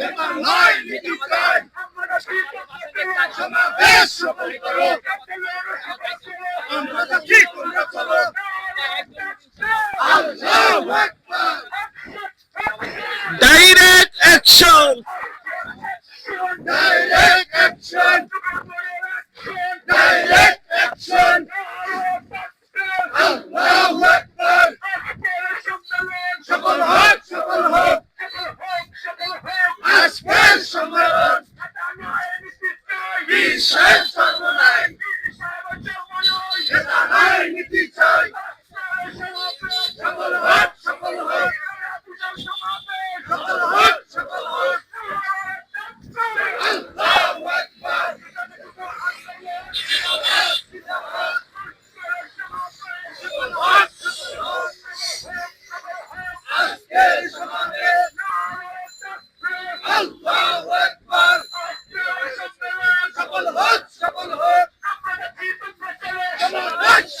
বেকার নয় নীতি চাই আমরা সমাবেশ। সমাবেশ। করো santo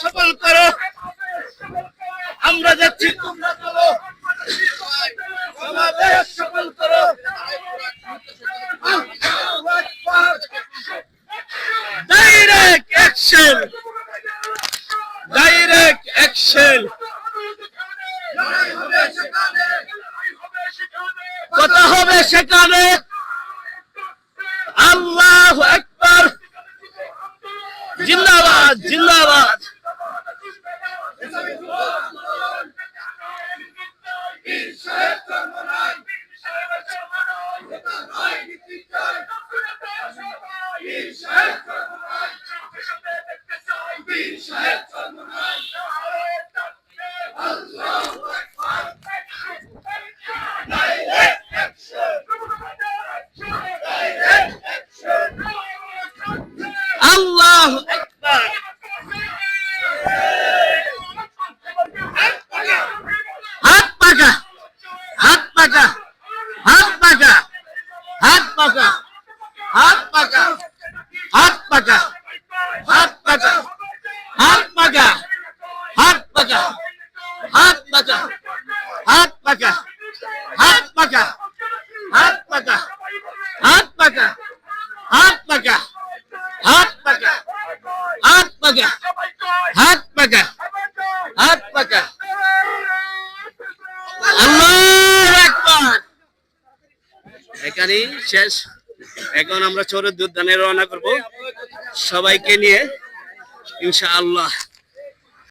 সফল করো। আমরা যাচ্ছি তোমরা চলো। কথা হবে সেখানে? আল্লাহ একবার জিন্দাবাদ জিন্দাবাদ। Hatta পাকা। হাত পাকা। হাত পাকা। হাত পাকা। হাত পাকা। হাত পাকা। হাত পাকা। হাত পাকা। হাত পাকা। এখানেই শেষ। এখন আমরা চোরের দুধ দানে রওনা করব। সবাইকে নিয়ে, ইনশাআল্লাহ।